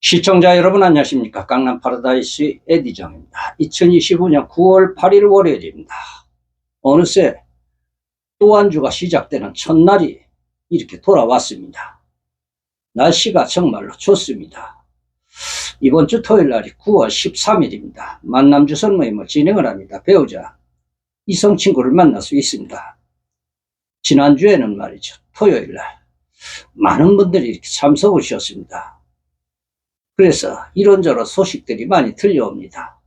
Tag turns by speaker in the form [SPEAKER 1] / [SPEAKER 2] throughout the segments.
[SPEAKER 1] 시청자 여러분 안녕하십니까? 강남 파라다이스 에디정입니다. 2025년 9월 8일 월요일입니다. 어느새 또 한 주가 시작되는 첫날이 이렇게 돌아왔습니다. 날씨가 정말로 좋습니다. 이번 주 토요일 날이 9월 13일입니다. 만남 주선 모임을 진행을 합니다. 배우자 이성 친구를 만날 수 있습니다. 지난주에는 말이죠. 토요일 날 많은 분들이 이렇게 참석을 주셨습니다 그래서 이런저런 소식들이 많이 들려옵니다.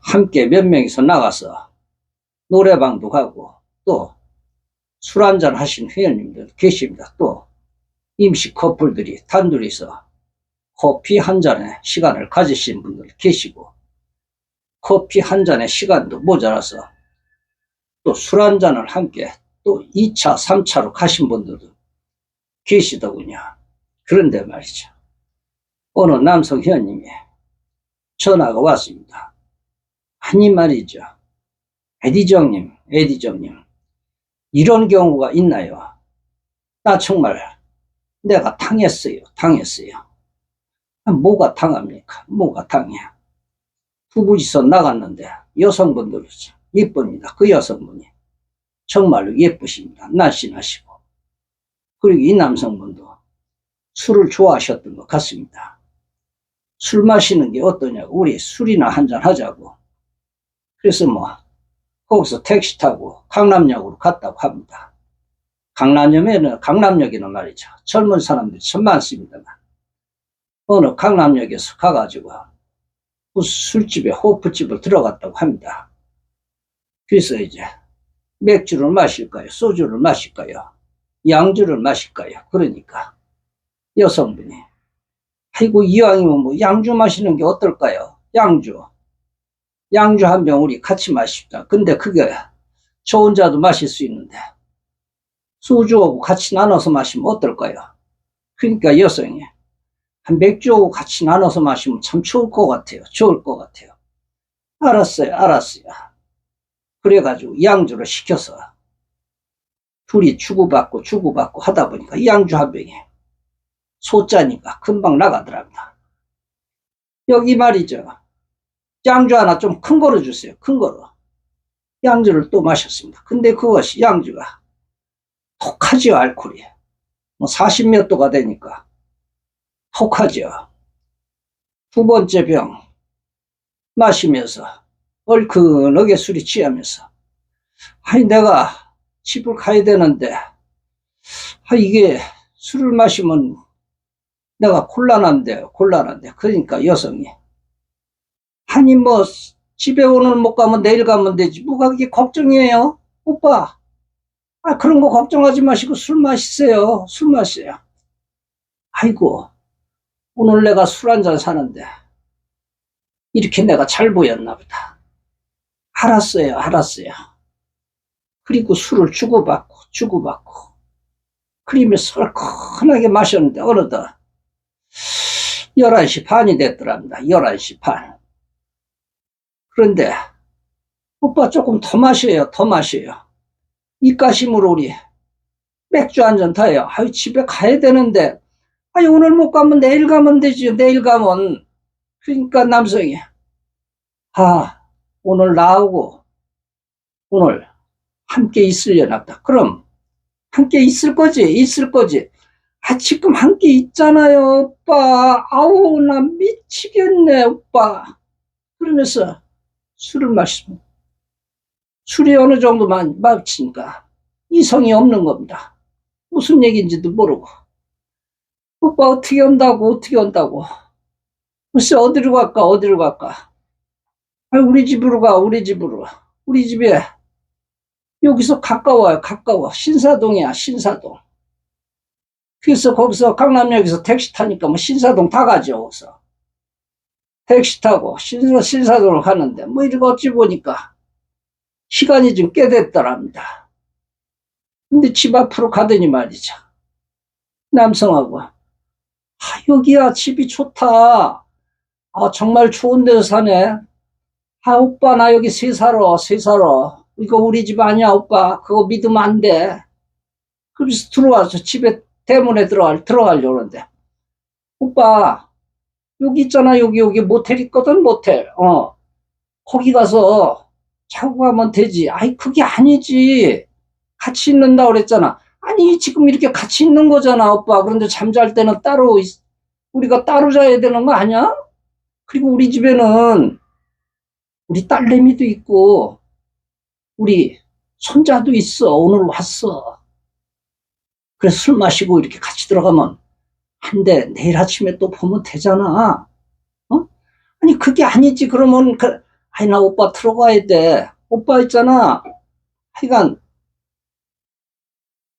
[SPEAKER 1] 함께 몇 명이서 나가서 노래방도 가고 또 술 한잔 하신 회원님들 계십니다. 또 임시 커플들이 단둘이서 커피 한 잔의 시간을 가지신 분들 계시고 커피 한 잔의 시간도 모자라서 또 술 한 잔을 함께 또 2차, 3차로 가신 분들도 계시더군요. 그런데 말이죠. 어느 남성 회원님이 전화가 왔습니다. 아니 말이죠. 에디정님, 에디정님, 이런 경우가 있나요? 나 정말 내가 당했어요, 당했어요. 아, 뭐가 당합니까? 뭐가 당해? 두 분이서 나갔는데 여성분들이 예쁩니다. 그 여성분이 정말로 예쁘십니다. 날씬하시고 그리고 이 남성분도 술을 좋아하셨던 것 같습니다. 술 마시는 게 어떠냐고 우리 술이나 한잔 하자고 그래서 뭐 거기서 택시 타고 강남역으로 갔다고 합니다. 강남역에는 강남역에는 말이죠 젊은 사람들이 참 많습니다만 어느 강남역에서 가가지고 무슨 술집에 호프집을 들어갔다고 합니다. 그래서 이제 맥주를 마실까요? 소주를 마실까요? 양주를 마실까요? 그러니까 여성분이 아이고 이왕이면 뭐 양주 마시는 게 어떨까요? 양주. 양주 한 병 우리 같이 마십시다. 근데 그게 저 혼자도 마실 수 있는데 소주하고 같이 나눠서 마시면 어떨까요? 그러니까 여성이 한 맥주하고 같이 나눠서 마시면 참 좋을 것 같아요. 좋을 것 같아요. 알았어요. 알았어요. 그래가지고 양주를 시켜서 둘이 주고받고 주고받고 하다 보니까 이 양주 한 병에 소자니까 금방 나가더랍니다. 여기 말이죠. 양주 하나 좀 큰 거로 주세요. 큰 거로. 양주를 또 마셨습니다. 근데 그것이 양주가 독하지요, 알코올이. 뭐 40몇 도가 되니까 독하죠. 두 번째 병 마시면서 얼큰하게 술이 취하면서 아니 내가 집을 가야 되는데 아 이게 술을 마시면 내가 곤란한데, 곤란한데. 그러니까 여성이. 아니, 뭐, 집에 오늘 못 가면 내일 가면 되지. 뭐가 그게 걱정이에요? 오빠. 아, 그런 거 걱정하지 마시고 술 마시세요. 술 마세요. 아이고, 오늘 내가 술 한 잔 사는데, 이렇게 내가 잘 보였나 보다. 알았어요, 알았어요. 그리고 술을 주고받고, 주고받고, 그러면서 얼큰하게 마셨는데, 어느덧 11시 반이 됐더랍니다. 11시 반. 그런데 오빠 조금 더 마셔요. 더 마셔요. 입가심으로 우리 맥주 한 잔 타요. 아유 집에 가야 되는데 아유 오늘 못 가면 내일 가면 되지. 내일 가면 그러니까 남성이 아 오늘 나하고 오늘 함께 있으려나 보다. 그럼 함께 있을 거지. 있을 거지. 아, 지금 함께 있잖아요, 오빠. 아우, 나 미치겠네, 오빠. 그러면서 술을 마십니다. 술이 어느 정도 만 마치니까 이성이 없는 겁니다. 무슨 얘기인지도 모르고. 오빠 어떻게 온다고, 어떻게 온다고. 글쎄, 어디로 갈까, 어디로 갈까. 아, 우리 집으로 가, 우리 집으로. 우리 집에 여기서 가까워요, 가까워. 신사동이야, 신사동. 그래서 거기서 강남역에서 택시 타니까 뭐 신사동 다 가죠, 거기서. 택시 타고 신사, 신사동을 가는데 뭐 이렇게 어찌 보니까 시간이 좀 꽤 됐더랍니다. 근데 집 앞으로 가더니 말이죠. 남성하고 아, 여기야 집이 좋다. 아 정말 좋은 데서 사네. 아 오빠 나 여기 새 살아 새 살아. 이거 우리 집 아니야 오빠. 그거 믿으면 안 돼. 그래서 들어와서 집에 대문에 들어갈, 들어가려고 그러는데, 오빠, 여기 있잖아, 여기, 여기 모텔 있거든, 모텔. 어. 거기 가서 자고 가면 되지. 아이, 그게 아니지. 같이 있는다 그랬잖아. 아니, 지금 이렇게 같이 있는 거잖아, 오빠. 그런데 잠잘 때는 따로, 있- 우리가 따로 자야 되는 거 아니야? 그리고 우리 집에는 우리 딸내미도 있고, 우리 손자도 있어. 오늘 왔어. 그래서 술 마시고 이렇게 같이 들어가면 한 대 내일 아침에 또 보면 되잖아. 어? 아니, 그게 아니지. 그러면, 그, 아니, 나 오빠 들어가야 돼. 오빠 있잖아. 하여간,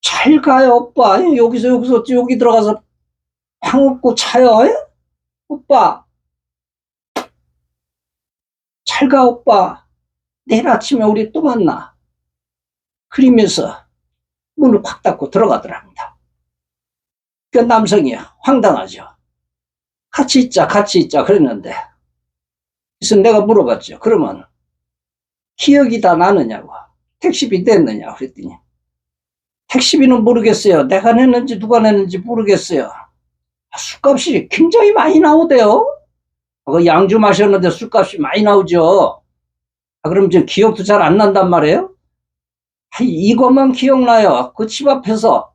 [SPEAKER 1] 잘 가요, 오빠. 여기서, 여기서, 여기 들어가서 방 없고 차요. 에? 오빠. 잘 가, 오빠. 내일 아침에 우리 또 만나. 그러면서 문을 콱 닫고 들어가더랍니 다. 그 남성이 황당하죠. 같이 있자, 같이 있자, 그랬는데. 그래서 내가 물어봤죠. 그러면 기억이 다 나느냐고. 택시비 냈느냐고 그랬더니 택시비는 모르겠어요. 내가 냈는지 누가 냈는지 모르겠어요. 아, 술값이 굉장히 많이 나오대요. 그 양주 마셨는데 술값이 많이 나오죠. 아, 그럼 저 기억도 잘 안 난단 말이에요? 아, 이것만 기억나요. 그 집 앞에서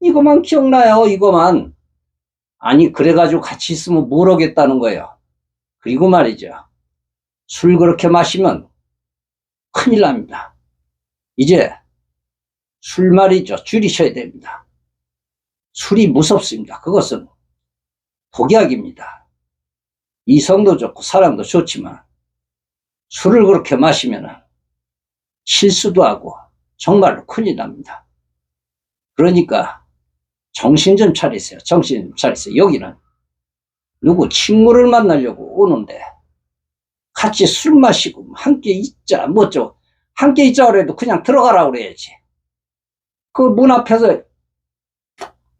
[SPEAKER 1] 이것만 기억나요. 이것만. 아니 그래가지고 같이 있으면 뭘 하겠다는 거예요. 그리고 말이죠. 술 그렇게 마시면 큰일 납니다. 이제 술 말이죠. 줄이셔야 됩니다. 술이 무섭습니다. 그것은 독약입니다. 이성도 좋고 사람도 좋지만 술을 그렇게 마시면 실수도 하고 정말로 큰일 납니다. 그러니까 정신 좀 차리세요. 정신 좀 차리세요. 여기는 누구 친구를 만나려고 오는데 같이 술 마시고 함께 있자 뭐죠 함께 있자 그래도 그냥 들어가라 그래야지. 그 문 앞에서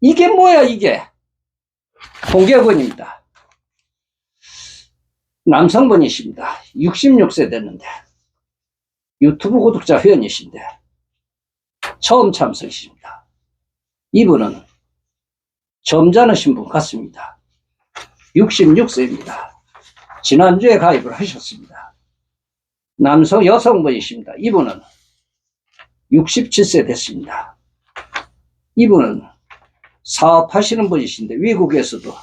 [SPEAKER 1] 이게 뭐야 이게 공개건입니다. 남성분이십니다. 66세 됐는데 유튜브 구독자 회원이신데 처음 참석이십니다. 이분은 점잖으신 분 같습니다. 66세입니다. 지난주에 가입을 하셨습니다. 남성 여성분이십니다. 이분은 67세 됐습니다. 이분은 사업하시는 분이신데 외국에서도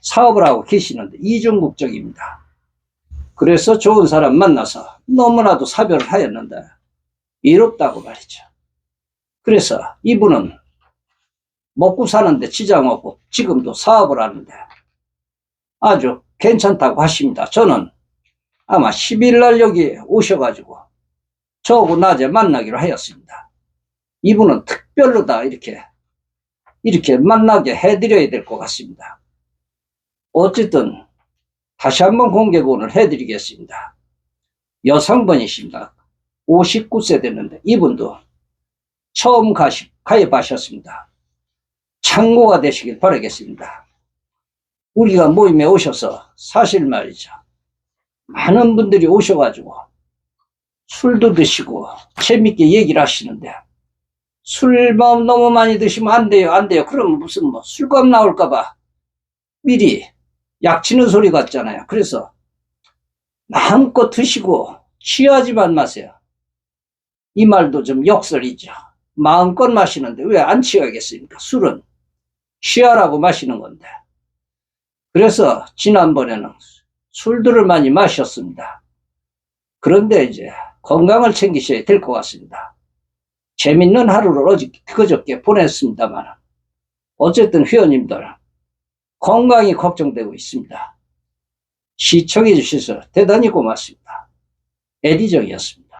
[SPEAKER 1] 사업을 하고 계시는데 이중 국적입니다. 그래서 좋은 사람 만나서 너무나도 사별을 하였는데 이롭다고 말이죠. 그래서 이분은 먹고 사는데 지장 없고 지금도 사업을 하는데 아주 괜찮다고 하십니다. 저는 아마 10일 날 여기 오셔가지고 저하고 낮에 만나기로 하였습니다. 이분은 특별로 다 이렇게 이렇게 만나게 해드려야 될 것 같습니다. 어쨌든 다시 한번 공개본을 해드리겠습니다. 여성분이십니다. 59세 됐는데 이분도 처음 가입하셨습니다. 참고가 되시길 바라겠습니다. 우리가 모임에 오셔서 사실 말이죠. 많은 분들이 오셔가지고 술도 드시고 재밌게 얘기를 하시는데 술 너무 많이 드시면 안 돼요, 안 돼요. 그러면 무슨 뭐 술값 나올까봐 미리 약치는 소리 같잖아요. 그래서 마음껏 드시고 취하지만 마세요. 이 말도 좀 역설이죠. 마음껏 마시는데 왜 안 취하겠습니까? 술은 취하라고 마시는 건데. 그래서 지난번에는 술들을 많이 마셨습니다. 그런데 이제 건강을 챙기셔야 될 것 같습니다. 재밌는 하루를 어저, 그저께 보냈습니다만 어쨌든 회원님들 건강이 걱정되고 있습니다. 시청해 주셔서 대단히 고맙습니다. 에디정이었습니다.